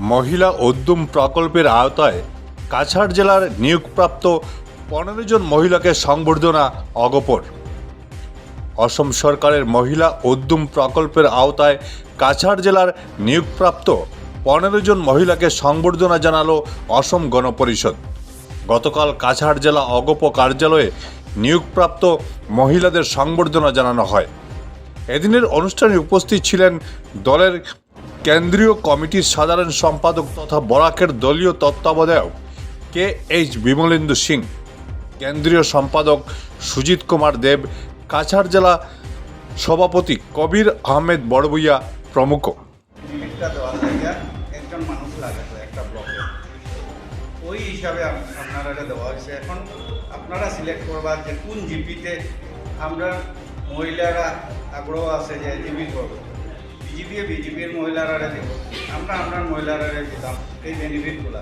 মহিলা উদ্যম প্রকল্পের আওতায় কাছাড় জেলার নিয়োগপ্রাপ্ত পনেরো জন মহিলাকে সংবর্ধনা অগপর অসম সরকারের মহিলা উদ্যম প্রকল্পের আওতায় কাছাড় জেলার নিয়োগপ্রাপ্ত পনেরো জন মহিলাকে সংবর্ধনা জানালো অসম গণপরিষদ। গতকাল কাছাড় জেলা অগপ কার্যালয়ে নিয়োগপ্রাপ্ত মহিলাদের সংবর্ধনা জানানো হয়। এদিনের অনুষ্ঠানে উপস্থিত ছিলেন দলের কেন্দ্রীয় কমিটির সাধারণ সম্পাদক তথা বরাকের দলীয় তত্ত্বাবধায়ক কে এইচ বিমলেন্দু সিং, কেন্দ্রীয় সম্পাদক সুজিত কুমার দেব, কাছাড় জেলা সভাপতি কবির আহমেদ বড়বুইয়া প্রমুখ। ওই হিসাবে আপনারা দেওয়া হয়েছে। এখন আপনারা সিলেক্ট করবার যে কোন জিপিতে আমরা মহিলারা আগ্রহ আছে যে জিপি করব। বিজেপি বিজেপির মহিলারা দেব আমরা আমরা মহিলারা দিতাম এই বেনিফিটগুলা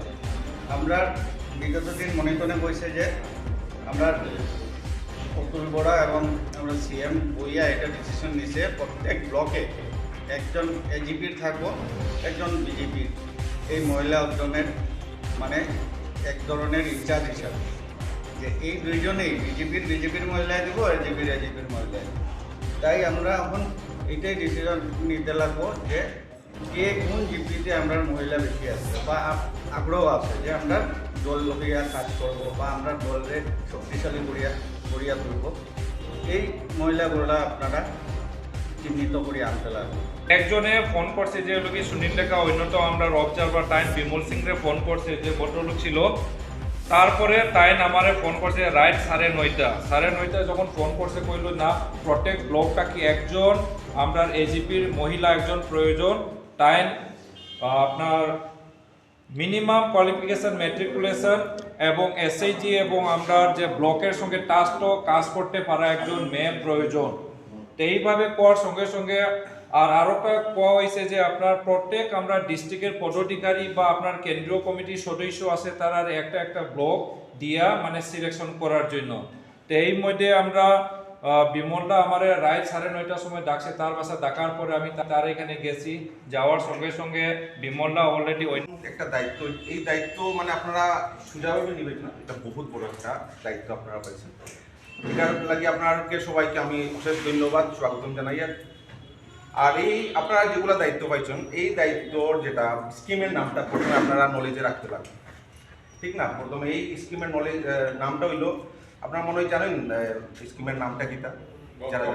আমরা বিগত দিন মনে করে কইছে যে, আমরা অতুল বড়া এবং আমরা সিএম বইয়া এটা ডিসিশন নিছে, প্রত্যেক ব্লকে একজন এজিপির থাকব, একজন বিজেপির এই মহিলা উদ্যমের মানে এক ধরনের ইনচার্জ হিসাবে। যে এই দুইজনেই বিজেপির বিজেপির মহিলায় দিব এজিপির এজিপির মহিলায়। তাই আমরা এখন এটাই ডিসিশন নিতে লাগবো যে কে কোন জিপিতে আমরা মহিলা বেশি আছে বা আগ্রহ আছে যে আমরা দল লইয়া কাজ করব বা আমরা দলরে শক্তিশালী করিয়া করিয়া তুলব। এই মহিলাগুলা আপনারা চিহ্নিত করিয়া আনতে লাগবে। একজনে ফোন করছে যে, লোকে সুনীল লেখা, অন্যতম আমরা অবজারভার টাইম বিমল সিং রে ফোন করছে যে ভদ্রলোক ছিল তারপরে তাই আমারে ফোন করছে, রাইট সাড়ে নয়টা। সাড়ে নয়টা যখন ফোন করছে, কইল, না, প্রত্যেক ব্লকটা কি একজন? আমরা এজিপির মহিলা একজন প্রয়োজন। টাইম আপনার মিনিমাম কোয়ালিফিকেশন ম্যাট্রিকুলেশন এবং এসএইচজি এবং আমরা যে ব্লকের সঙ্গে টাস্কও কাজ করতে পারা একজন মেয়ে প্রয়োজন। তো এইভাবে কর সঙ্গে সঙ্গে আর আরোটা কোয়া হয়েছে যে আপনার প্রত্যেক আমরা ডিস্ট্রিক্টের পদাধিকারী বা আপনার কেন্দ্রীয় কমিটির সদস্য আছে, তারা একটা একটা ব্লক দিয়া মানে সিলেকশন করার জন্য। তো এই মধ্যে আমরা বিমলদা আমার রায় সাড়ে নয়টার সময় ডাকছে, তার বাসা ডাকার পরে আমি তার এখানে গেছি, যাওয়ার সঙ্গে সঙ্গে বিমলদা অলরেডি একটা দায়িত্ব, এই দায়িত্ব মানে আপনারা সুজাভাবে নেবেন না, এটা বহুত বড় একটা দায়িত্ব আপনারা পাইছেন। এটার লাগে আপনাকে সবাইকে আমি অশেষ ধন্যবাদ, স্বাগতম জানাই, আর আর এই আপনারা যেগুলো দায়িত্ব পাইছেন এই দায়িত্বর যেটা স্কিমের নামটা প্রথমে আপনারা নলেজে রাখতে লাগবে। ঠিক না? প্রথমে এই স্কিমের নলেজ নামটা হইল আপনার মনে হয় জানেন স্কিমের নামটা কিটা যারা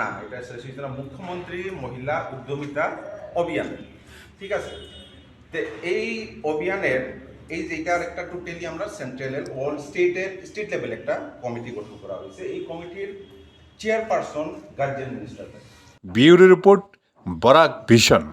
না এটা হয়েছিল মুখ্যমন্ত্রী মহিলা উদ্যমিতা অভিযান। ঠিক আছে? তো এই অভিযানের এই যেটার একটা টোটালি আমরা সেন্ট্রালের অল স্টেটের স্টেট লেভেল একটা কমিটি গঠন করা হয়েছে। এই কমিটির chairperson guardian minister bureau report Barak vision